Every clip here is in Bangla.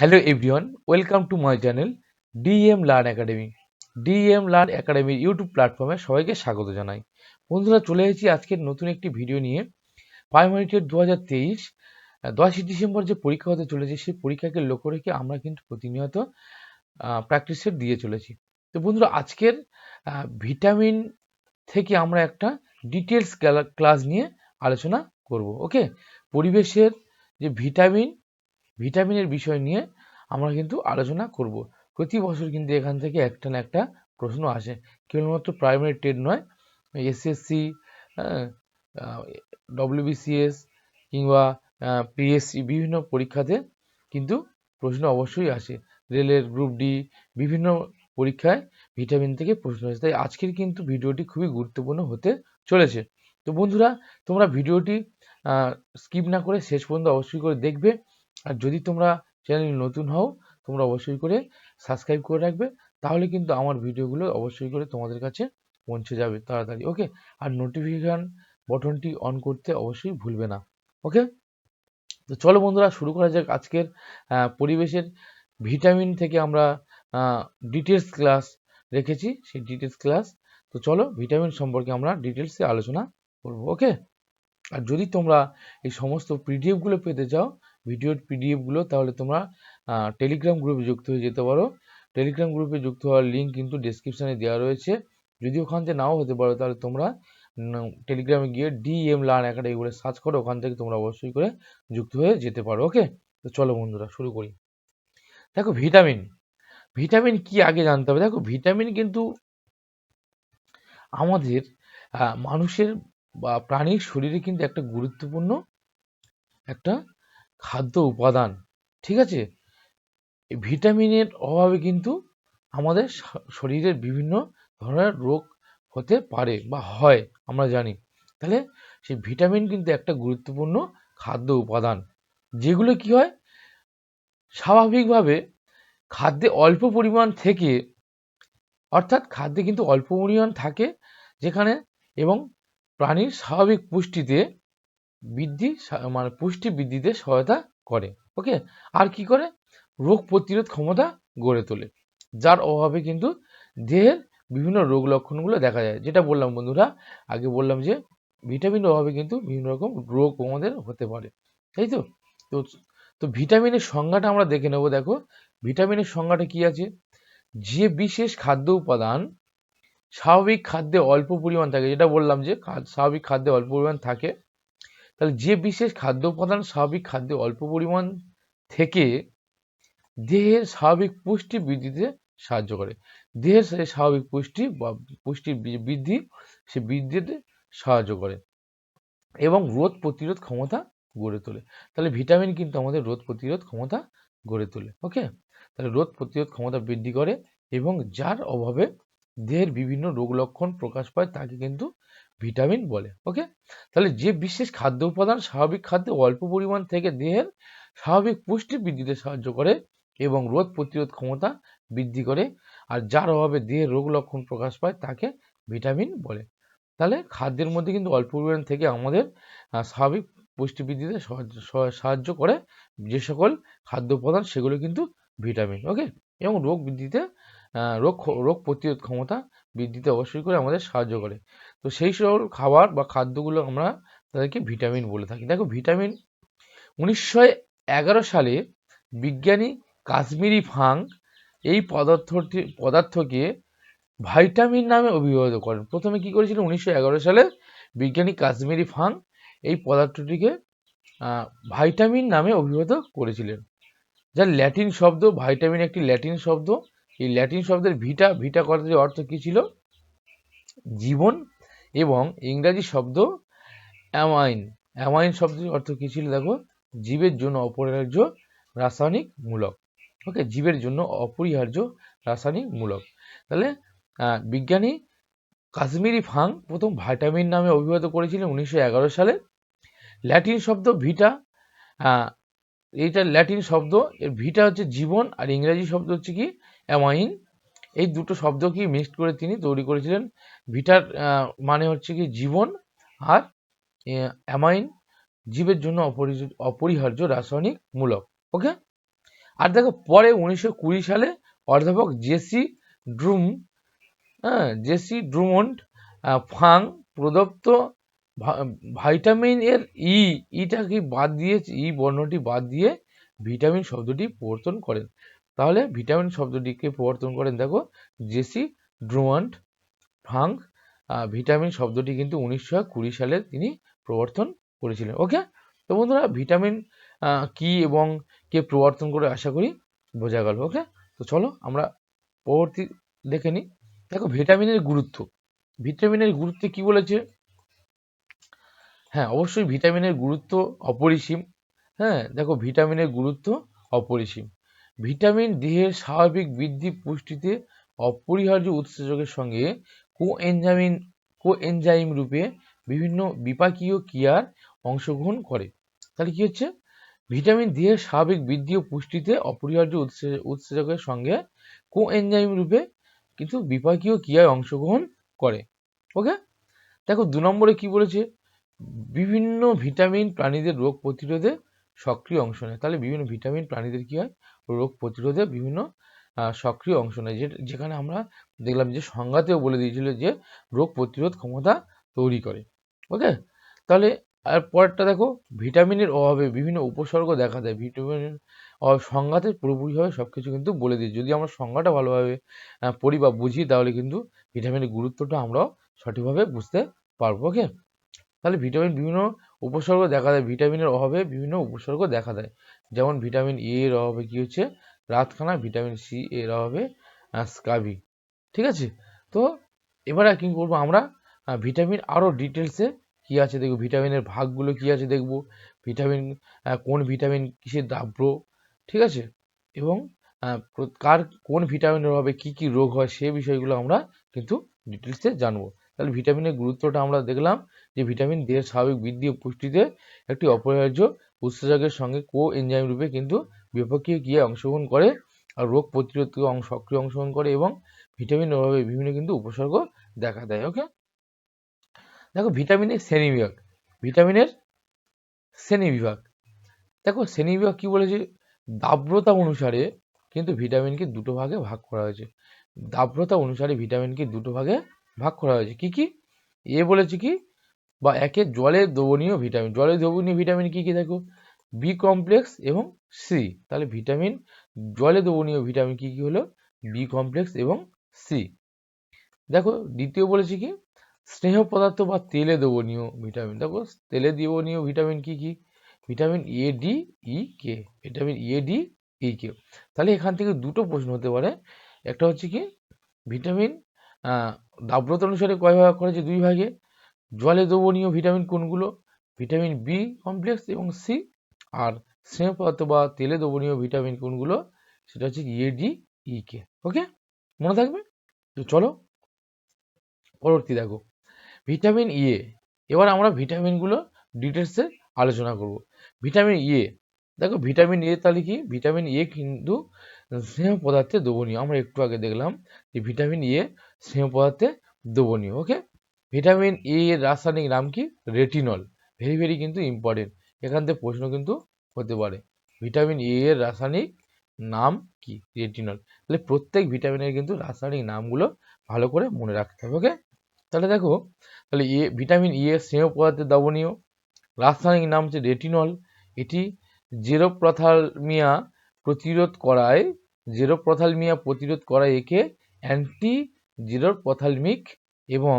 Hello everyone welcome to my channel DM learn academy DM learn একাডেমির ইউটিউব প্ল্যাটফর্মে সবাইকে স্বাগত জানাই। বন্ধুরা, চলে এসেছি আজকের নতুন একটি ভিডিও নিয়ে। প্রাইমারি টেট দু হাজার তেইশ, দশই ডিসেম্বর যে পরীক্ষা হতে চলেছে, সেই পরীক্ষাকে লক্ষ্য রেখে আমরা কিন্তু প্রতিনিয়ত প্র্যাকটিস সেট দিয়ে চলেছি। তো বন্ধুরা, আজকের ভিটামিন থেকে আমরা একটা ডিটেলস ক্লাস নিয়ে আলোচনা করব ওকে পরিবেশের যে ভিটামিন ভিটামিনের বিষয় নিয়ে আমরা কিন্তু আলোচনা করব। প্রতি বছর কিন্তু এখান থেকে একটা না একটা প্রশ্ন আসে। কেবলমাত্র প্রাইমারি টেট নয় এসএসসি ডব্লিউবিসিএস কিংবা পিএসসি বিভিন্ন পরীক্ষাতে কিন্তু প্রশ্ন অবশ্যই আসে। রেলের গ্রুপ ডি বিভিন্ন পরীক্ষায় ভিটামিন থেকে প্রশ্ন আসে। তাই আজকের কিন্তু ভিডিওটি খুবই গুরুত্বপূর্ণ হতে চলেছে। তো বন্ধুরা, তোমরা ভিডিওটি স্কিপ না করে শেষ পর্যন্ত অবশ্যই করে দেখবে। আর যদি তোমরা চ্যানেল নতুন হও, তোমরা অবশ্যই করে সাবস্ক্রাইব করে রাখবে, তাহলে কিন্তু আমার ভিডিওগুলো অবশ্যই করে তোমাদের কাছে পৌঁছে যাবে তাড়াতাড়ি ওকে আর নোটিফিকেশান বটনটি অন করতে অবশ্যই ভুলবে না ওকে তো চলো বন্ধুরা, শুরু করা যাক আজকের পরিবেশের ভিটামিন থেকে আমরা ডিটেলস ক্লাস রেখেছি, সেই ডিটেলস ক্লাস তো চলো ভিটামিন সম্পর্কে আমরা ডিটেলসে আলোচনা করব ওকে আর যদি তোমরা এই সমস্ত পিডিএফগুলো পেতে চাও ভিডিওর পিডিএফগুলো তাহলে তোমরা টেলিগ্রাম গ্রুপে যুক্ত হয়ে যেতে পারো। টেলিগ্রাম গ্রুপে যুক্ত হওয়ার লিঙ্ক কিন্তু ডিসক্রিপশানে দেওয়া রয়েছে। যদি ওখান থেকে নাও হতে পারো, তাহলে তোমরা টেলিগ্রামে গিয়ে ডিএম লার্ন একাডেমি বলে সার্চ করো, ওখান থেকে তোমরা অবশ্যই করে যুক্ত হয়ে যেতে পারো ওকে তো চলো বন্ধুরা, শুরু করি। দেখো ভিটামিন ভিটামিন কি আগে জানতে হবে? দেখো ভিটামিন কিন্তু আমাদের মানুষের বা প্রাণীর শরীরে কিন্তু একটা গুরুত্বপূর্ণ একটা খাদ্য উপাদান, ঠিক আছে? ভিটামিনের অভাবে কিন্তু আমাদের শরীরের বিভিন্ন ধরনের রোগ হতে পারে বা হয়, আমরা জানি। তাহলে সেই ভিটামিন কিন্তু একটা গুরুত্বপূর্ণ খাদ্য উপাদান। যেগুলো কি হয়? স্বাভাবিকভাবে খাদ্যে অল্প পরিমাণ থেকে, অর্থাৎ খাদ্যে কিন্তু অল্প পরিমাণ থাকে, যেখানে এবং প্রাণীর স্বাভাবিক পুষ্টিতে বৃদ্ধি মানে পুষ্টি বৃদ্ধিতে সহায়তা করে ওকে আর কি করে? রোগ প্রতিরোধ ক্ষমতা গড়ে তোলে, যার অভাবে কিন্তু দেহের বিভিন্ন রোগ লক্ষণগুলো দেখা যায়। যেটা বললাম বন্ধুরা, আগে বললাম যে ভিটামিনের অভাবে কিন্তু বিভিন্ন রকম রোগ আমাদের হতে পারে, তাই তো? তো তো ভিটামিনের সংজ্ঞাটা আমরা দেখে নেব, দেখো। ভিটামিনের সংজ্ঞাটা কি আছে? যে বিশেষ খাদ্য উপাদান স্বাভাবিক খাদ্যে অল্প পরিমাণ থাকে, যেটা বললাম যে স্বাভাবিক খাদ্যে অল্প পরিমাণ থাকে তাহলে যে বিশেষ খাদ্য উপাদান স্বাভাবিক খাদ্যে অল্প পরিমাণ থেকে দেহের স্বাভাবিক পুষ্টি বৃদ্ধিতে সাহায্য করে। দেহের স্বাভাবিক পুষ্টি বা পুষ্টির বৃদ্ধি সে বৃদ্ধিতে সাহায্য করে এবং রোধ প্রতিরোধ ক্ষমতা গড়ে তোলে। তাহলে ভিটামিন কিন্তু আমাদের রোধ প্রতিরোধ ক্ষমতা গড়ে তোলে ওকে তাহলে রোধ প্রতিরোধ ক্ষমতা বৃদ্ধি করে এবং যার অভাবে দেহের বিভিন্ন রোগ লক্ষণ প্রকাশ পায় তাকে কিন্তু ভিটামিন বলে ওকে তাহলে যে বিশেষ খাদ্য উপাদান স্বাভাবিক খাদ্যে অল্প পরিমাণ থেকে দেহের স্বাভাবিক পুষ্টি বৃদ্ধিতে সাহায্য করে এবং রোগ প্রতিরোধ ক্ষমতা বৃদ্ধি করে, আর যার অভাবে দেহের রোগ লক্ষণ প্রকাশ পায় তাকে ভিটামিন বলে। তাহলে খাদ্যের মধ্যে কিন্তু অল্প পরিমাণ থেকে আমাদের স্বাভাবিক পুষ্টি বৃদ্ধিতে সাহায্য করে যে সকল খাদ্য উপাদান সেগুলো কিন্তু ভিটামিন ওকে এবং রোগ বৃদ্ধিতে রোগ রোগ প্রতিরোধ ক্ষমতা বৃদ্ধিতে অবশ্যই করে আমাদের সাহায্য করে। তো সেই সকল খাবার বা খাদ্যগুলো আমরা তাদেরকে ভিটামিন বলে থাকি। দেখো, ভিটামিন উনিশশো এগারো সালে বিজ্ঞানী কাশ্মীরি ফাং এই পদার্থটি, পদার্থকে ভাইটামিন নামে অভিহিত করেন। প্রথমে কি করেছিলেন উনিশশো সালে বিজ্ঞানী কাশ্মীরি ফাং এই পদার্থটিকে ভাইটামিন নামে অভিহিত করেছিলেন। যার ল্যাটিন শব্দ, ভাইটামিন একটি ল্যাটিন শব্দ এই ল্যাটিন শব্দের ভিটা ভিটা কথাটির অর্থ কী ছিল? জীবন এবং ইংরাজি শব্দ অ্যামাইন। অ্যামাইন শব্দের অর্থ কী ছিল দেখো? জীবের জন্য অপরিহার্য, রাসায়নিক মূলক। ওকে জীবের জন্য অপরিহার্য, রাসায়নিক মূলক। তাহলে বিজ্ঞানী কাশ্মীরি ফাং প্রথম ভাইটামিন নামে অভিহিত করেছিলেন উনিশশো এগারো সালে। ল্যাটিন শব্দ ভিটা এইটা ল্যাটিন শব্দ, এর ভিটা হচ্ছে জীবন আর ইংরাজি শব্দ হচ্ছে কি? অ্যামাইন। এই দুটো শব্দ কি মিক্সড করে তিনি তৈরি করেছিলেন। ভিটার মানে হচ্ছে কি জীবন আর অ্যামাইন, জীবের জন্য অপরিহার্য রাসায়নিক মূলক। ওকে? আর দেখো, পরে উনিশশো কুড়ি সালে অধ্যাপক জেসি ড্রুম হ্যাঁ জেসি ড্রুমন্ড ফাং প্রদত্ত ভাইটামিন এর ই ইটাকে বাদ দিয়ে ই বর্ণটি বাদ দিয়ে ভিটামিন শব্দটি প্রবর্তন করেন? তাহলে ভিটামিন শব্দটিকে প্রবর্তন করেন, দেখো জেসি ড্রুমন্ড ফাং ভিটামিন শব্দটি কিন্তু উনিশশো কুড়ি সালে তিনি প্রবর্তন করেছিলেন। ওকে তো বন্ধুরা ভিটামিন কি এবং কে প্রবর্তন করে আশা করি বোঝা গেল। ওকে তো চলো আমরা পরবর্তী দেখে নিই। দেখো ভিটামিনের গুরুত্ব। ভিটামিনের গুরুত্ব কি বলেছে? হ্যাঁ অবশ্যই ভিটামিনের গুরুত্ব অপরিসীম। হ্যাঁ দেখো ভিটামিনের গুরুত্ব অপরিসীম। ভিটামিন দেহের স্বাভাবিক বৃদ্ধি পুষ্টিতে অপরিহার্য উৎসেচকের সঙ্গে কোএনজাইম কোএনজাইম রূপে বিভিন্ন বিপাকীয় ক্রিয়ার অংশগ্রহণ করে। তাহলে কি হচ্ছে? ভিটামিন দেহের স্বাভাবিক বৃদ্ধি ও পুষ্টিতে অপরিহার্য উৎসে- উৎসেচকের সঙ্গে কোএনজাইম রূপে কিন্তু বিপাকীয় ক্রিয়ায় অংশগ্রহণ করে। ওকে দেখো দু নম্বরে কি বলেছে? বিভিন্ন ভিটামিন প্রাণীদের রোগ প্রতিরোধে সক্রিয় অংশ নেয়। তাহলে বিভিন্ন ভিটামিন প্রাণীদের কি হয়? রোগ প্রতিরোধে বিভিন্ন সক্রিয় অংশ নেয়। যে, যেখানে আমরা দেখলাম যে সংজ্ঞাতেও বলে দিয়েছিল যে রোগ প্রতিরোধ ক্ষমতা তৈরি করে। ওকে? তাহলে আর পরেরটা দেখো, ভিটামিনের অভাবে বিভিন্ন উপসর্গ দেখা দেয়। ভিটামিনের অভাব সংজ্ঞাতে পুরোপুরিভাবে সব কিছু কিন্তু বলে দিই যদি আমরা সংজ্ঞাটা ভালোভাবে পড়ি বা বুঝি তাহলে কিন্তু ভিটামিনের গুরুত্বটা আমরাও সঠিকভাবে বুঝতে পারব। ওকে? তাহলে ভিটামিন বিভিন্ন উপসর্গ দেখা দেয়। ভিটামিনের অভাবে বিভিন্ন উপসর্গ দেখা দেয়। যেমন ভিটামিন এ এর অভাবে কি হচ্ছে? রাতখানা ভিটামিন সি এর অভাবে স্কাবি ঠিক আছে? তো এবারে কি করব আমরা? ভিটামিন আরও ডিটেলসে কি আছে দেখব? ভিটামিনের ভাগগুলো কি আছে দেখব? ভিটামিন কোন ভিটামিন কিসের দ্রাব্য ঠিক আছে? এবং কার কোন ভিটামিনের অভাবে কি কি রোগ হয় সে বিষয়গুলো আমরা কিন্তু ডিটেলসে জানব। তাহলে ভিটামিনের গুরুত্বটা আমরা দেখলাম যে ভিটামিন দেহের স্বাভাবিক বৃদ্ধি ও পুষ্টিতে একটি অপরিহার্য উৎসেচকের সঙ্গে কো এনজাইম রূপে কিন্তু বিপক্ষীয় ক্রিয়ায় অংশগ্রহণ করে আর রোগ প্রতিরোধ অংশ, সক্রিয় অংশগ্রহণ করে এবং ভিটামিন অভাবে বিভিন্ন কিন্তু উপসর্গ দেখা দেয় ওকে দেখো ভিটামিনের শ্রেণীবিভাগ ভিটামিনের শ্রেণীবিভাগ দেখো শ্রেণীবিভাগ কি বলেছে? দাব্রতা অনুসারে কিন্তু ভিটামিনকে দুটো ভাগে ভাগ করা হয়েছে। দাব্রতা অনুসারে ভিটামিনকে দুটো ভাগে ভাগ করা হয়েছে। কি কি? এ বলেছে কি? বা একে জলে দ্রবণীয় ভিটামিন। জলে দ্রবণীয় ভিটামিন কি কি? দেখো। বি কমপ্লেক্স এবং সি তাহলে ভিটামিন, জলে দ্রবণীয় ভিটামিন কি কি হলো? বি কমপ্লেক্স এবং সি দেখো, দ্বিতীয় বলেছি কি? স্নেহ পদার্থ বা তেলে দ্রবণীয় ভিটামিন। দেখো, তেলে দ্রবণীয় ভিটামিন কি কি? Vitamin A D E K vitamin A D E K তাহলে এখান থেকে দুটো প্রশ্ন হতে পারে। একটা হচ্ছে কি? ভিটামিন দাব্রত অনুসারে কয় ভাগ করেছে দুই ভাগে। জলে দ্রবণীয় ভিটামিন কোনগুলো? ভিটামিন বি কমপ্লেক্স এবং সি আর স্নেহ পদার্থ বা তেলে দ্রবণীয় ভিটামিন কোনগুলো? সেটা হচ্ছে এ, ডি, ই, কে। ওকে? মনে থাকবে? তো চলো, পরবর্তী দেখো। ভিটামিন ইয়ে এবার আমরা ভিটামিনগুলো ডিটেলসে আলোচনা করব। ভিটামিন ইয়ে দেখো ভিটামিন এ তাহলে কি? ভিটামিন এ কিন্তু স্নেহ পদার্থে দ্রবণীয়। আমরা একটু আগে দেখলাম যে ভিটামিন এ স্নেহ পদার্থে দ্রবণীয় ওকে ভিটামিন এ এর রাসায়নিক নাম কি? রেটিনল। ভেরি ভেরি কিন্তু ইম্পর্টেন্ট এখান থেকে প্রশ্ন কিন্তু হতে পারে, ভিটামিন এ এর রাসায়নিক নাম কি? রেটিনল। তাহলে প্রত্যেক ভিটামিনের কিন্তু রাসায়নিক নামগুলো ভালো করে মনে রাখতে হবে ওকে তাহলে দেখো, তাহলে এ, ভিটামিন ই এর স্নেহ পদার্থে দ্রবণীয়। রাসায়নিক নাম হচ্ছে রেটিনল। এটি জেরোপ্রথালমিয়া প্রতিরোধ করায় জেরোপ্রথালমিয়া প্রতিরোধ করায় একে অ্যান্টি জেরোপ্রথালমিক এবং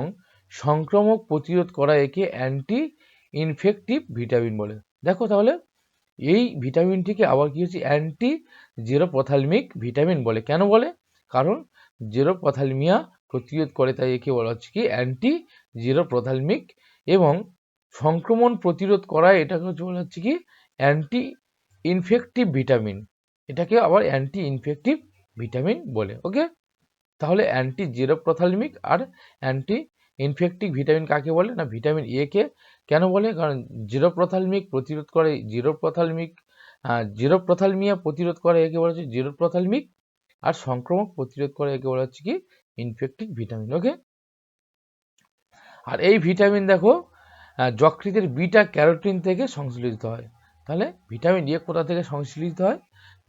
সংক্রমক প্রতিরোধ করা একে অ্যান্টি ইনফেক্টিভ ভিটামিন বলে। দেখো তাহলে, এই ভিটামিনটিকে আবার কি হচ্ছে? অ্যান্টি জেরোপ্রথালমিক ভিটামিন বলে। কেন বলে? কারণ জেরোপ্রথালমিয়া প্রতিরোধ করে তাই একে বলা হচ্ছে কি? অ্যান্টি জেরোপ্রথালমিক এবং সংক্রমণ প্রতিরোধ করায় এটাকে হচ্ছে বলা হচ্ছে কি? Anti infective vitamin. এটাকে আবার অ্যান্টি ইনফেক্টিভ ভিটামিন বলে ওকে তাহলে অ্যান্টি জেরোপ্রথালমিক আর অ্যান্টি ইনফেক্টিভ ভিটামিন কাকে বলে? না ভিটামিন এ কে কেন বলে? কারণ জিরোপ্রথালমিক প্রতিরোধ করে জিরোপ্রথালমিক জিরোপ্রথালমিয়া প্রতিরোধ করে একে বলা হচ্ছে জিরোপ্রথালমিক আর সংক্রমক প্রতিরোধ করে একে বলা হচ্ছে কি? ইনফেক্টিভ ভিটামিন ওকে আর এই ভিটামিন দেখো যকৃতের বিটা ক্যারোটিন থেকে সংশ্লেষিত হয়। তাহলে ভিটামিন এ কোথা থেকে সংশ্লেষিত হয়?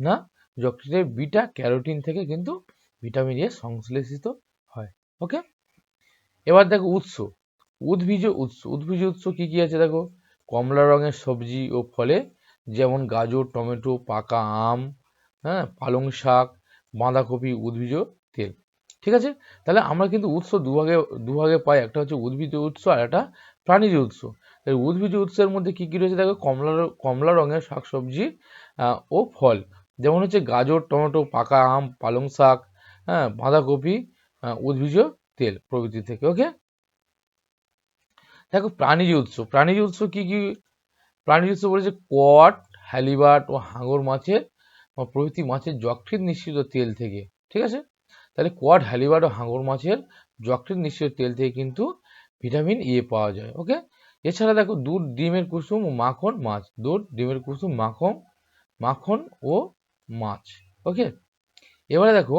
না? যকৃতের বিটা ক্যারোটিন থেকে কিন্তু ভিটামিন এ সংশ্লেষিত হয় ওকে এবার দেখো উৎস উদ্ভিজ উৎস উদ্ভিজ উৎস কি কি আছে দেখো? কমলা রঙের সবজি ও ফলে যেমন গাজর, টমেটো, পাকা আম হ্যাঁ পালং শাক, বাঁধাকপি উদ্ভিজ তেল, ঠিক আছে? তাহলে আমরা কিন্তু উৎস দুভাগে দুভাগে পাই, একটা হচ্ছে উদ্ভিজ উৎস আর একটা প্রাণীজ উৎস। তাই উদ্ভিজ উৎসের মধ্যে কি কি রয়েছে দেখো? কমলা কমলা রঙের শাকসবজি ও ফল যেমন হচ্ছে গাজর, টমেটো, পাকা আম, পালং শাক হ্যাঁ বাঁধাকপি উদ্ভিজ তেল প্রভৃতি থেকে ওকে দেখো প্রাণীজ উৎস প্রাণীজ উৎস কি কি? প্রাণীজ উৎস বলেছে কট হ্যালিবার্ট ও হাঙর মাছের প্রভৃতি মাছের যকৃৎ নিশ্চিত তেল থেকে, ঠিক আছে? তাহলে কোয়াড হ্যালিবার্ট ও হাঙর মাছের যকৃৎ নিশ্চিত তেল থেকে কিন্তু ভিটামিন এ পাওয়া যায় ওকে এছাড়া দেখো দুধ, ডিমের কুসুম ও মাখন মাছ, দুধ, ডিমের কুসুম, মাখন মাখন ও মাছ। ওকে এবারে দেখো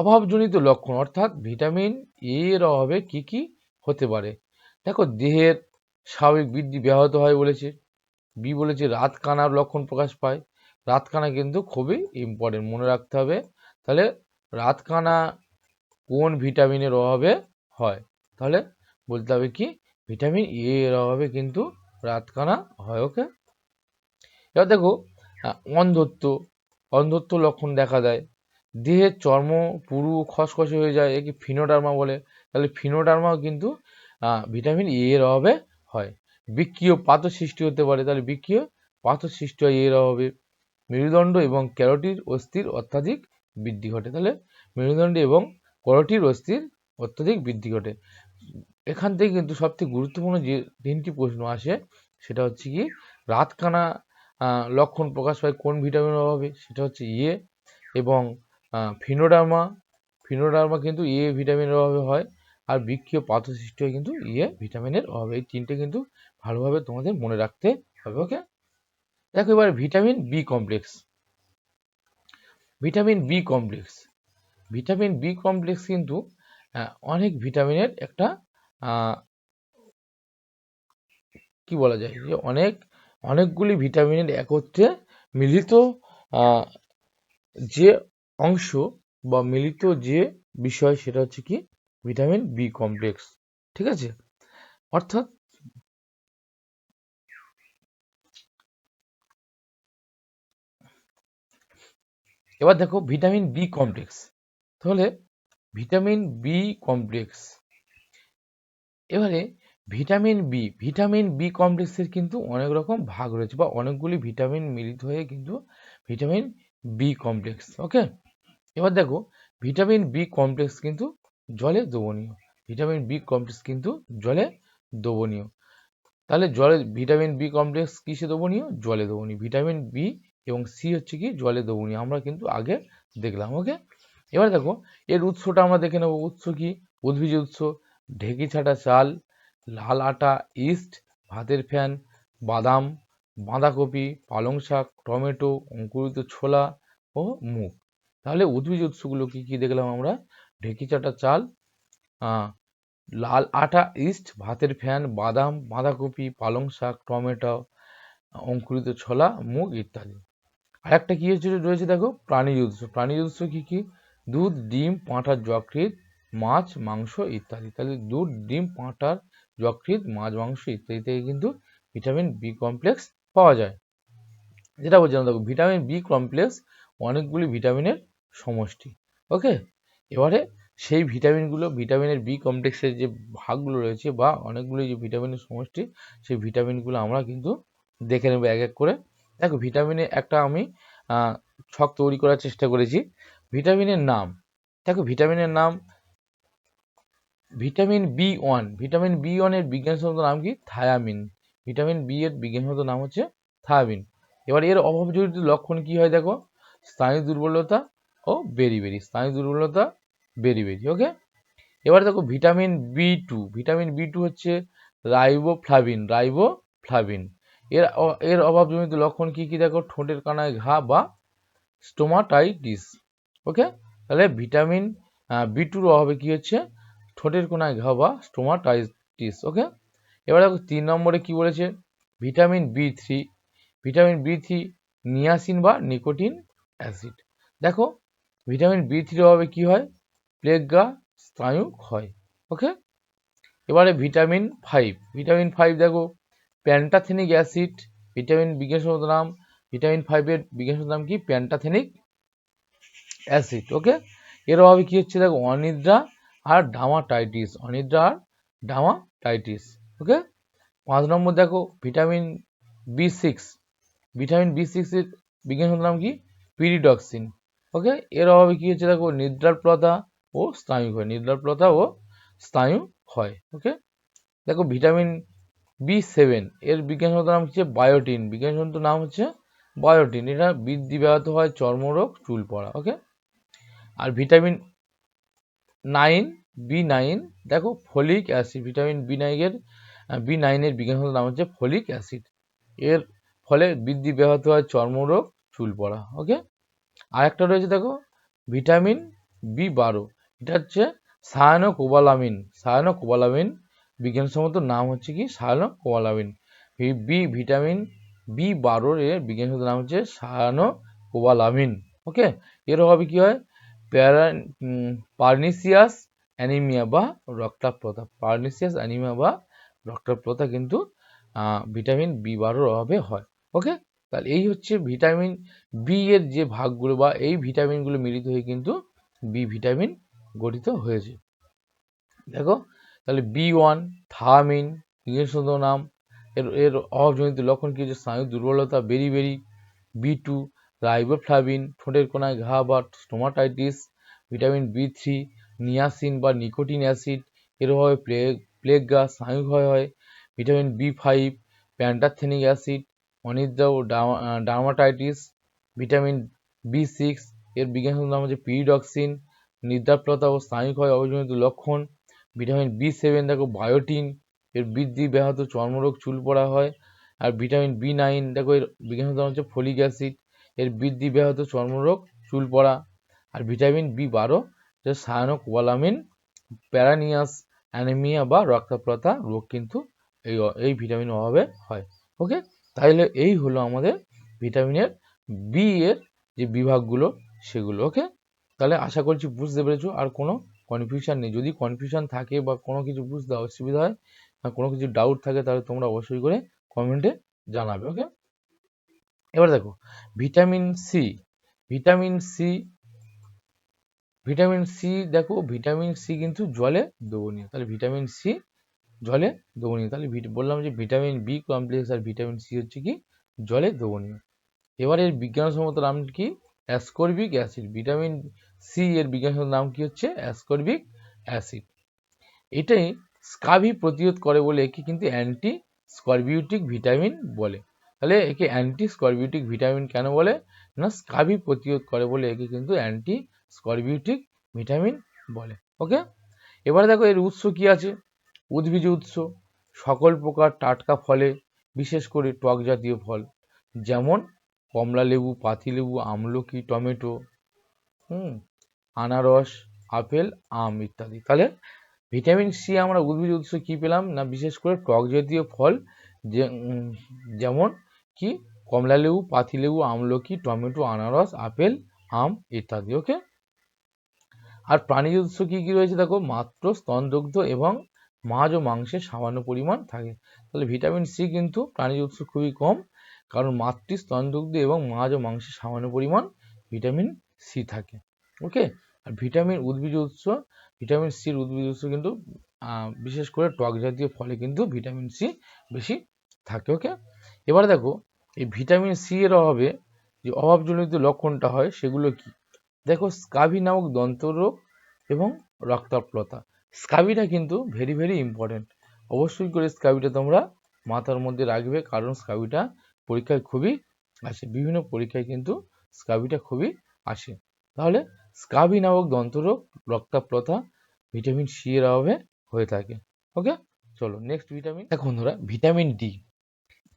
অভাবজনিত লক্ষণ, অর্থাৎ ভিটামিন এ এর অভাবে কি কি হতে পারে? দেখো, দেহের স্বাভাবিক বৃদ্ধি ব্যাহত হয় বলেছে। বি বলেছে রাত কানার লক্ষণ প্রকাশ পায়। রাত কানা কিন্তু খুবই ইম্পর্টেন্ট মনে রাখতে হবে। তাহলে রাত কানা কোন ভিটামিনের অভাবে হয়? তাহলে বলতে হবে কি, ভিটামিন এ এর অভাবে কিন্তু রাত কানা হয় ওকে এবার দেখো অন্ধত্ব। অন্ধত্ব লক্ষণ দেখা দেয়। দেহের চর্ম পুরু খসখসে হয়ে যায়, একে ফিনোডার্মা বলে। তাহলে ফিনোডার্মাও কিন্তু ভিটামিন এ এর অভাবে হয়। বৃক্ষীয় পাত সৃষ্টি হতে পারে। তাহলে বৃক্ষীয় পাত সৃষ্টি হয় এর অভাবে। মেরুদণ্ড এবং ক্যারোটির অস্থির অত্যাধিক বৃদ্ধি ঘটে। তাহলে মেরুদণ্ড এবং ক্যারোটির অস্থির অত্যাধিক বৃদ্ধি ঘটে। এখান থেকে কিন্তু সবথেকে গুরুত্বপূর্ণ যে তিনটি প্রশ্ন আসে, সেটা হচ্ছে কি, রাতকানা লক্ষণ প্রকাশ পায় কোন ভিটামিনের অভাবে? সেটা হচ্ছে ইয়ে এবং ফিনোডার্মা ফিনোডার্মা কিন্তু এ ভিটামিনের অভাবে হয় আর বৃক্ষীয় পাত সৃষ্টি হয় কিন্তু ইয়ে ভিটামিনের অভাবে। এই তিনটে কিন্তু ভালোভাবে তোমাদের মনে রাখতে হবে ওকে দেখো এবার vitamin B complex vitamin B complex vitamin B complex কিন্তু অনেক ভিটামিনের একটা কি বলা যায়? যে অনেক অনেকগুলি ভিটামিনের একত্রে মিলিত যে অংশ বা মিলিত যে বিষয় সেটা হচ্ছে কি? ভিটামিন বি কমপ্লেক্স ঠিক আছে? অর্থাৎ এবার দেখো ভিটামিন বি কমপ্লেক্স তাহলে ভিটামিন বি কমপ্লেক্স এবারে ভিটামিন বি ভিটামিন বি কমপ্লেক্সের কিন্তু অনেক রকম ভাগ রয়েছে বা অনেকগুলি ভিটামিন মিলিত হয়ে কিন্তু ভিটামিন বি কমপ্লেক্স ওকে এবার দেখো, ভিটামিন বি কমপ্লেক্স কিন্তু জলে দ্রবণীয়, ভিটামিন বি কমপ্লেক্স কিন্তু জলে দ্রবণীয়। তাহলে জলে, ভিটামিন বি কমপ্লেক্স কিসে দ্রবণীয়? জলে দ্রবণীয়। ভিটামিন বি এবং সি হচ্ছে কি? জলে দ্রবণীয়, আমরা কিন্তু আগে দেখলাম ওকে এবার দেখো, এর উৎসটা আমরা দেখে নেব। উৎস কি? উদ্ভিজ উৎস, ঢেকি ছাটা চাল লাল আটা ইস্ট ভাতের ফ্যান বাদাম, বাঁধাকপি, পালং শাক, টমেটো, অঙ্কুরিত ছোলা ও মুগ। তাহলে উদ্ভিজ উৎসগুলো কী কী দেখলাম আমরা? ঢেঁকি চাটা চাল লাল আটা ইস্ট ভাতের ফ্যান বাদাম, বাঁধাকপি, পালং শাক, টমেটো, অঙ্কুরিত ছোলা, মুগ ইত্যাদি। আর একটা কী হচ্ছে রয়েছে দেখো? প্রাণীজ উৎস। প্রাণীজ উৎস কী কী? দুধ, ডিম, পাঁঠার যকৃৎ, মাছ, মাংস ইত্যাদি। তাহলে দুধ, ডিম, পাঁঠার যকৃৎ, মাছ, মাংস ইত্যাদি থেকে কিন্তু ভিটামিন বি কমপ্লেক্স পাওয়া যায়। যেটা বলছিলাম দেখো, ভিটামিন বি কমপ্লেক্স অনেকগুলি ভিটামিনের সমষ্টি ওকে এবারে সেই ভিটামিনগুলো, ভিটামিনের বি কমপ্লেক্সের যে ভাগগুলো রয়েছে বা অনেকগুলি যে ভিটামিনের সমষ্টি, সেই ভিটামিনগুলো আমরা কিন্তু দেখে নেব এক এক করে। দেখো ভিটামিনের একটা আমি ছক তৈরি করার চেষ্টা করেছি। ভিটামিনের নাম, দেখো, ভিটামিনের নাম vitamin B one, vitamin B ওয়ানের বিজ্ঞানসম্মত নাম কি? থায়ামিন। ভিটামিন বি এর বিজ্ঞানসম্মত নাম হচ্ছে থায়ামিন। এবার এর অভাবজনিত লক্ষণ কি হয় দেখো? স্নায়ু দুর্বলতা ও বেরিবেরি স্নায়ু দুর্বলতা বেরিবেরি ওকে এবার দেখো vitamin B two, vitamin B two হচ্ছে রাইবোফ্লাভিন রাইবোফ্লাভিন। এর এর অভাবজনিত লক্ষণ কি কি দেখো? ঠোঁটের কানায় ঘা বা স্টোমাটাইটিস ওকে তাহলে ভিটামিন বি টুর অভাবে কি হচ্ছে? ঠোঁটের কোনায় ঘা বা স্টোমাটাইটিস ওকে এবার দেখো তিন নম্বরে কি বলেছে? Vitamin B three vitamin B three niacin বা নিকোটিন অ্যাসিড দেখো ভিটামিন বি থ্রির অভাবে কী হয়? প্লেগা স্নায়ু ক্ষয় ওকে এবারে ভিটামিন ফাইভ ভিটামিন ফাইভ দেখো প্যান্টাথেনিক অ্যাসিড ভিটামিন বিজ্ঞানসম্মত নাম ভিটামিন ফাইভের বিজ্ঞানসম্মত নাম কি? প্যান্টাথেনিক অ্যাসিড ওকে এর অভাবে কী হচ্ছে? দেখো, অনিদ্রা আর ডামাটাইটিস অনিদ্রা আর ডামাটাইটিস ওকে পাঁচ নম্বর দেখো vitamin B six vitamin B সিক্সের বিজ্ঞানসম্মত নাম কি? পিরিডক্সিন ওকে এর অভাবে কী হচ্ছে দেখো, নিদ্রার প্রথা ও স্নায়ু হয় নিদ্রার প্রথা ও স্নায়ু হয় ওকে দেখো ভিটামিন বি সেভেন এর বিজ্ঞান বিজ্ঞানসম্মত নাম হচ্ছে বায়োটিন বিজ্ঞান বিজ্ঞানসম্মত নাম হচ্ছে বায়োটিন এটা বৃদ্ধি ব্যাহত হয় চর্মরোগ, চুল পড়া ওকে আর ভিটামিন নাইন বি নাইন, দেখো ফলিক অ্যাসিড, ভিটামিন বি নাইনের বি নাইনের বিজ্ঞানসম্মত নাম হচ্ছে ফলিক অ্যাসিড। এর ফলে বৃদ্ধি ব্যাহত হয় চর্মরোগ চুল পড়া ওকে আর একটা রয়েছে দেখো, ভিটামিন বি বারো, এটা হচ্ছে সায়ানো কোবালামিন সায়ানো কোবালামিন বিজ্ঞানসম্মত নাম হচ্ছে কি? Cyano cobalamin B vitamin B বারোর এর বিজ্ঞানসম্মত নাম হচ্ছে সায়ানো কোবালামিন ওকে এর অভাবে কি হয়? প্যারা পার্নিসিয়াস অ্যানিমিয়া বা রক্তাপ্লতা পার্নিসিয়াস অ্যানিমিয়া বা রক্তাপ্লতা কিন্তু ভিটামিন বি বারোর অভাবে হয়, ওকে? তাহলে এই হচ্ছে ভিটামিন বি এর যে ভাগগুলো বা এই ভিটামিনগুলো মিলিত হয়ে কিন্তু বি ভিটামিন গঠিত হয়েছে। দেখো, তাহলে বি ওয়ান থামিন নাম, এর এর অভাবজনিত লক্ষণ কি হচ্ছে? স্নায়ু দুর্বলতা, beri beri B two riboflavin, ঠোঁটের কোনায় ঘা বা stomatitis, vitamin B three, niacin বা নিকোটিন অ্যাসিড, এর অভাবে প্লেগ প্লেগ গাছ স্নায়ু ক্ষয় হয়। Vitamin B five, pantothenic acid, অনিদ্রা ও ডার্মাটাইটিস ভিটামিন বি সিক্স, এর বিজ্ঞান নাম হচ্ছে পিরিডক্সিন, নিদ্রাপ্লতা ও স্নায়ু ক্ষয় অবজনিত লক্ষণ। ভিটামিন বি সেভেন দেখো বায়োটিন, এর বৃদ্ধি ব্যাহত চর্মরোগ চুল পড়া হয়। আর ভিটামিন বি নাইন দেখো এর বিজ্ঞান নাম হচ্ছে ফলিক অ্যাসিড এর বৃদ্ধি ব্যাহত চর্মরোগ, চুল পড়া আর ভিটামিন বি বারো, যে সায়ানো কোয়ালামিন প্যারানিয়াস, অ্যানিমিয়া বা রক্তাপ্লতা রোগ কিন্তু এই এই ভিটামিন অভাবে হয়। ওকে? তাহলে এই হলো আমাদের ভিটামিনের বি এর যে বিভাগগুলো সেগুলো, ওকে? তাহলে আশা করছি বুঝতে পেরেছ। আর কোনো কনফিউশন নেই। যদি কনফিউশন থাকে বা কোনো কিছু বুঝতে অসুবিধা হয় বা কোনো কিছু ডাউট থাকে, তাহলে তোমরা অবশ্যই করে কমেন্টে জানাবে, ওকে? এবার দেখো vitamin C vitamin C vitamin C দেখো ভিটামিন সি কিন্তু জলে দ্রবণীয়, তাহলে ভিটামিন সি জলে দ্রবণীয়, তাহলে বললাম যে ভিটামিন বি কমপ্লেক্স আর ভিটামিন সি হচ্ছে কি জলে দ্রবণীয়। এবার এর বিজ্ঞানসম্মত নাম কি? অ্যাসকর্বিক অ্যাসিড ভিটামিন সি এর বিজ্ঞানসম্মত নাম কি হচ্ছে? অ্যাসকর্বিক অ্যাসিড এটাই স্কাভি প্রতিরোধ করে বলে একে কিন্তু অ্যান্টি স্করবিউটিক ভিটামিন বলে। তাহলে একে অ্যান্টি স্করবিউটিক ভিটামিন কেন বলে? না স্কাভি প্রতিরোধ করে বলে একে কিন্তু অ্যান্টি স্করবিউটিক ভিটামিন বলে। ওকে এবারে দেখো এর উৎস কি আছে? উদ্ভিজ উৎস, সকল প্রকার টাটকা ফলে, বিশেষ করে টক জাতীয় ফল, যেমন কমলা লেবু পাতিলেবু আমলকি, টমেটো, হুম, আনারস, আপেল, আম ইত্যাদি। তাহলে ভিটামিন সি আমরা উদ্ভিজ উৎস কি পেলাম? না, বিশেষ করে টক জাতীয় ফল যেমন কি? কমলা লেবু পাতিলেবু আমলকি টমেটো, আনারস, আপেল, আম ইত্যাদি ওকে আর প্রাণীজ উৎস কি কি রয়েছে দেখো? মাত্র স্তনদগ্ধ এবং মাছ ও মাংসে সামান্য পরিমাণ থাকে। তাহলে ভিটামিন সি কিন্তু প্রাণীজ উৎস খুবই কম, কারণ মাতৃ স্তনদগ্ধ এবং মাছ ও মাংসে সামান্য পরিমাণ ভিটামিন সি থাকে ওকে আর ভিটামিন উদ্ভিজ উৎস, ভিটামিন সির উদ্ভিজ উৎস কিন্তু বিশেষ করে টক জাতীয় ফলে কিন্তু ভিটামিন সি বেশি থাকে ওকে এবার দেখো, এই ভিটামিন সি এর অভাবে যে অভাবজনিত লক্ষণটা হয়, সেগুলো কি? দেখো স্কাভি নামক দন্তরোগ এবং রক্তাপ্লতা স্কাবিটা কিন্তু ভেরি ভেরি ইম্পর্টেন্ট অবশ্যই করে স্কাবিটা তোমরা মাথার মধ্যে রাখবে, কারণ স্কাবিটা পরীক্ষায় খুবই আসে। বিভিন্ন পরীক্ষায় কিন্তু স্কাবিটা খুবই আসে। তাহলে স্কাবি নামক দন্তরোগ রক্তাপ্লতা ভিটামিন সি এর অভাবে হয়ে থাকে ওকে চলো নেক্সট ভিটামিন এখন বন্ধুরা ভিটামিন ডি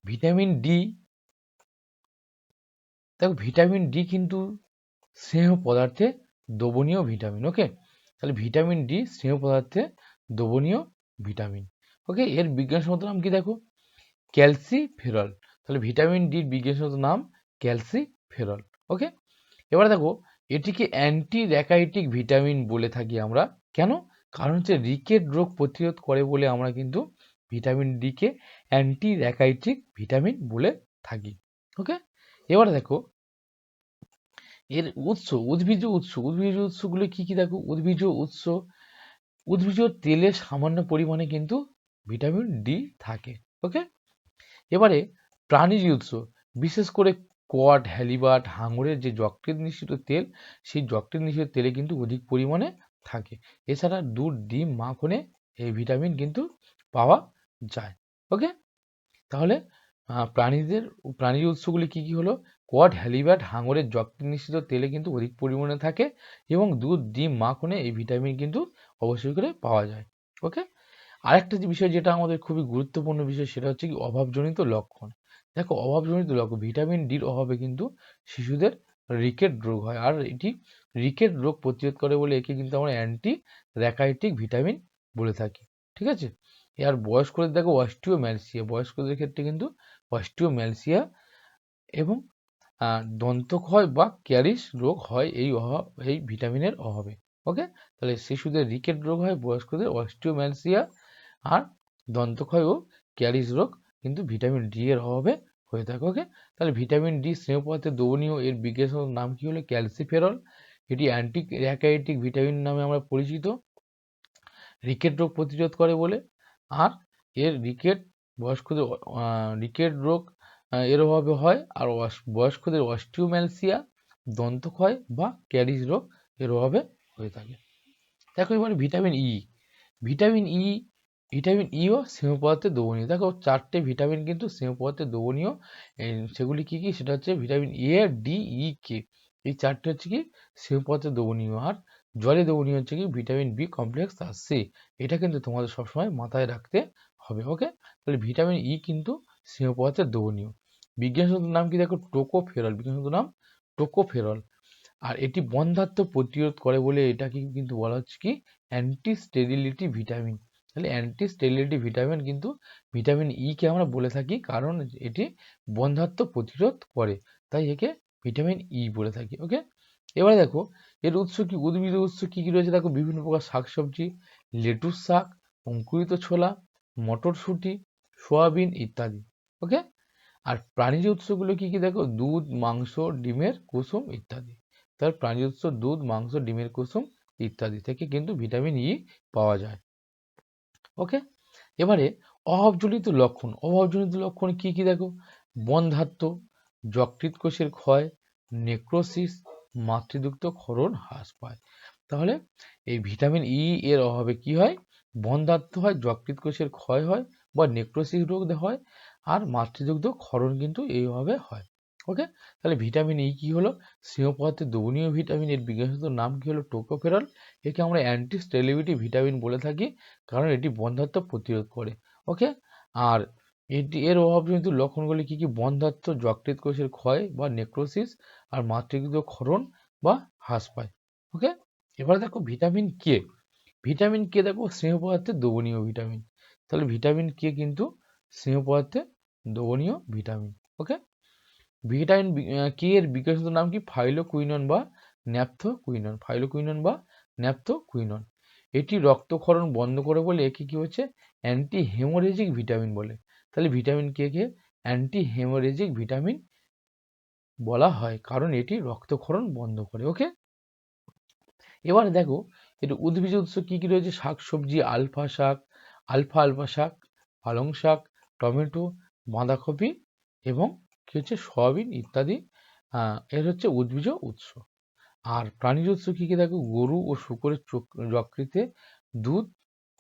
ভিটামিন ডি। দেখো, ভিটামিন ডি কিন্তু স্নেহ পদার্থে দ্রবণীয় ভিটামিন, ওকে? তাহলে ভিটামিন ডি স্নেহ পদার্থে দ্রবণীয় ভিটামিন, ওকে? এর বিজ্ঞানসম্মত নাম কি দেখো? ক্যালসিফেরল। তাহলে ভিটামিন ডির বিজ্ঞানসম্মত নাম ক্যালসিফেরল, ওকে? এবার দেখো, এটিকে অ্যান্টি র্যাকাইটিক ভিটামিন বলে থাকি আমরা। কেন? কারণ হচ্ছে রিকেট রোগ প্রতিরোধ করে বলে আমরা কিন্তু ভিটামিন ডিকে অ্যান্টি র্যাকাইটিক ভিটামিন বলে থাকি ওকে এবারে দেখো, এর উৎস উদ্ভিজ উৎস উদ্ভিজ উৎসগুলো কি কি দেখো? উদ্ভিজ উৎস উদ্ভিজ তেলে সামান্য পরিমাণে কিন্তু ভিটামিন ডি থাকে ওকে এবারে প্রাণীজ উৎস, বিশেষ করে কোয়াড হ্যালিবাট হাঙরের যে যকৃৎ নিঃসৃত তেল, সেই যকৃৎ নিঃসৃত তেলে কিন্তু অধিক পরিমাণে থাকে। এছাড়া দুধ, ডিম, মাখনে এই ভিটামিন কিন্তু পাওয়া যায়। ওকে তাহলে প্রাণীদের প্রাণীজ উৎসগুলি কি কি হলো? কোয়াড হ্যালিব্যাট হাঙরের যকৃৎ নিঃসৃত তেলে কিন্তু অধিক পরিমাণে থাকে এবং দুধ, ডিম, মাখনে এই ভিটামিন কিন্তু অবশ্যই করে পাওয়া যায়। ওকে আরেকটা যে বিষয় যেটা আমাদের খুবই গুরুত্বপূর্ণ বিষয় সেটা হচ্ছে কি অভাবজনিত লক্ষণ। দেখো, অভাবজনিত লক্ষণ ভিটামিন ডির অভাবে কিন্তু শিশুদের রিকেট রোগ হয় আর এটি রিকেট রোগ প্রতিরোধ করে বলে একে কিন্তু আমরা অ্যান্টি র্যাকাইটিক ভিটামিন বলে থাকি। ঠিক আছে? আর বয়স্কদের দেখো অস্টিওম্যালসিয়া, বয়স্কদের ক্ষেত্রে কিন্তু অস্টিওম্যালসিয়া এবং দন্তক্ষয় বা ক্যারিস রোগ হয় এই অভাব, এই ভিটামিনের অভাবে, ওকে? তাহলে শিশুদের রিকেট রোগ হয়, বয়স্কদের অস্টিওম্যালসিয়া আর দন্তক্ষয় ও ক্যারিস রোগ কিন্তু ভিটামিন ডি এর অভাবে হয়ে থাকে, ওকে? তাহলে ভিটামিন ডি স্নেহ পদার্থে দ্রবণীয় এর বিজ্ঞান নাম কি হলো? ক্যালসিফেরল। এটি অ্যান্টি ভিটামিন নামে আমরা পরিচিত। রিকেট রোগ প্রতিরোধ করে বলে। আর এর রিকেট বয়স্কদের রিকেট রোগ এর অভাবে হয় আর বয়স্কদের অস্টিওম্যালসিয়া, দন্তক্ষয় বা ক্যারিজ রোগ এর অভাবে হয়ে থাকে। দেখো এবার vitamin E vitamin E vitamin ইও স্নেহ পদার্থে দ্রবণীয়। দেখো চারটে ভিটামিন কিন্তু স্নেহ দ্রবণীয়। সেগুলি কি কি? সেটা হচ্ছে ভিটামিন এ ডি ই কে এই চারটে হচ্ছে কি স্নেহ দ্রবণীয়। আর জলে দ্রবণীয় হচ্ছে কি ভিটামিন বি কমপ্লেক্স আর সি এটা কিন্তু তোমাদের সবসময় মাথায় রাখতে হবে ওকে তাহলে ভিটামিন ই কিন্তু স্নেহ পদার্থে দ্রবণীয় বিজ্ঞান সূত্র নাম কি দেখো? টোকোফেরল। বিজ্ঞান সূত্র নাম টোকোফেরল। আর এটি বন্ধাত্ম প্রতিরোধ করে বলে এটাকে কিন্তু বলা হচ্ছে কি অ্যান্টি স্টেরিলিটি ভিটামিন তাহলে অ্যান্টি স্টেরিলিটি ভিটামিন কিন্তু ভিটামিন ই কে আমরা বলে থাকি কারণ এটি বন্ধাত্ম প্রতিরোধ করে, তাই একে ভিটামিন ই বলে থাকি ওকে এবারে দেখো, এর উৎস কি? উদ্ভিদ উৎস কি কি রয়েছে? দেখো, বিভিন্ন প্রকার শাকসবজি, লেটুস শাক, অঙ্কুরিত ছোলা, মটরশুঁটি, সোয়াবিন ইত্যাদি ওকে আর প্রাণীজ উৎসগুলো কি কি? দেখো, দুধ, মাংস, ডিমের কুসুম ইত্যাদি। তার প্রাণীজ উৎস দুধ, মাংস, ডিমের কুসুম ইত্যাদি থেকে কিন্তু ভিটামিন ই পাওয়া যায় ওকে এবারে অভাবজনিত লক্ষণ অভাবজনিত লক্ষণ কি কি? দেখো বন্ধাত্ম যকৃৎ কোষের ক্ষয় নেক্রোসিস মাতৃদুগ্ধ ক্ষরণ হ্রাস পায়। তাহলে এই ভিটামিন ই এর অভাবে কি হয়? বন্ধাত্ম হয় যকৃৎ কোষের ক্ষয় হয় বা নেক্রোসিস রোগ হয়, আর মাতৃদুগ্ধ ক্ষরণ কিন্তু এইভাবে হয়। ওকে তাহলে ভিটামিন ই কি হলো? স্নেহ পদার্থের দ্রবণীয় ভিটামিন এর বিজ্ঞানগত নাম কি হলো? টোকোফেরল। একে আমরা অ্যান্টি স্টেলিভিটি ভিটামিন বলে থাকি, কারণ এটি বন্ধাত্ম প্রতিরোধ করে। ওকে আর এটি, এর অভাবজনিত লক্ষণগুলি কি কি? বন্ধাত্ম যকৃৎ কোষের ক্ষয় বা নেক্রোসিস আর মাতৃদুগ্ধ ক্ষরণ বা হ্রাস পায়। ওকে এবার দেখো ভিটামিন কে ভিটামিন কে দেখো স্নেহ পদার্থের দ্রবণীয় ভিটামিন। তাহলে ভিটামিন কে কিন্তু স্নেহ পদার্থে দ্রবণীয় ভিটামিন। ওকে ভিটামিন কে এর বিকশিত নাম কি? ফাইলোকুইনন বা ন্যাপথোকুইনন। ফাইলোকুইনন বা ন্যাপথোকুইনন। এটি রক্তক্ষরণ বন্ধ করে বলে একে কি হচ্ছে অ্যান্টি হেমোরেজিক ভিটামিন বলে। তাহলে ভিটামিন কে কে অ্যান্টি হেমোরেজিক ভিটামিন বলা হয়। কারণ এটি রক্তক্ষরণ বন্ধ করে ওকে এবার দেখো, এর উদ্ভিজ উৎস কি কি রয়েছে? শাক, সবজি, আলফা শাক, আলফা আলফা শাক, পালং শাক, টমেটো, বাঁধাকপি এবং কি হচ্ছে? সয়াবিন ইত্যাদি এর হচ্ছে উদ্ভিজ উৎস। আর প্রাণীজ উৎস কী কী? দেখো, গরু ও শুকরের যকৃতে দুধ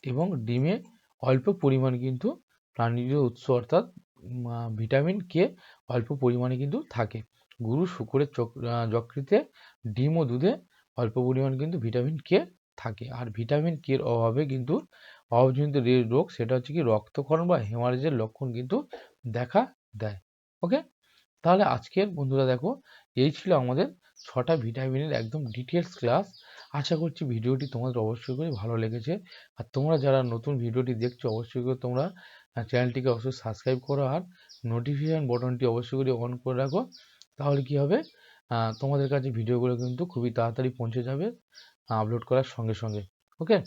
এবং ডিমে অল্প পরিমাণ কিন্তু প্রাণীজ উৎস অর্থাৎ ভিটামিন কে অল্প পরিমাণে কিন্তু থাকে। গরু শুকরের যকৃতে ডিম ও দুধে অল্প পরিমাণ কিন্তু ভিটামিন কে থাকে। আর ভিটামিন কে এর অভাবে কিন্তু অভাবজনিত রোগ, সেটা হচ্ছে কি রক্তক্ষরণ বা হেমারেজের লক্ষণ কিন্তু দেখা দেয়। ওকে তাহলে আজকের বন্ধুরা দেখো, এই ছিল আমাদের ছটা ভিটামিনের একদম ডিটেলস ক্লাস আশা করছি ভিডিওটি তোমাদের অবশ্যই করে ভালো লেগেছে। আর তোমরা যারা নতুন ভিডিওটি দেখছ, অবশ্যই করে তোমরা চ্যানেলটিকে অবশ্যই সাবস্ক্রাইব করো আর নোটিফিকেশান বটনটি অবশ্যই করে অন করে রাখো। তাহলে কি হবে? তোমাদের কাছে ভিডিওগুলো কিন্তু খুবই তাড়াতাড়ি পৌঁছে যাবে আপলোড করার সঙ্গে সঙ্গে। ওকে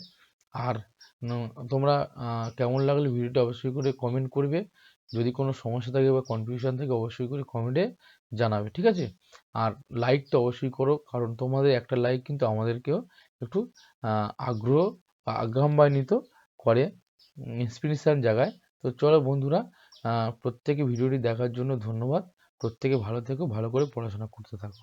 আর তোমরা কেমন লাগলে ভিডিওটা অবশ্যই করে কমেন্ট করবে। যদি কোনো সমস্যা থাকে বা কনফিউশন থাকে, অবশ্যই করে কমেন্টে জানাবে, ঠিক আছে? আর লাইকটা অবশ্যই করো, কারণ তোমাদের একটা লাইক কিন্তু আমাদেরকেও একটু আগ্রহ বা আগ্রহান্বিত করে ইন্সপিরেশান জাগায়। তো চলো বন্ধুরা প্রত্যেকে ভিডিওটি দেখার জন্য ধন্যবাদ। প্রত্যেকে ভালো থেকো, ভালো করে পড়াশোনা করতে থাকো।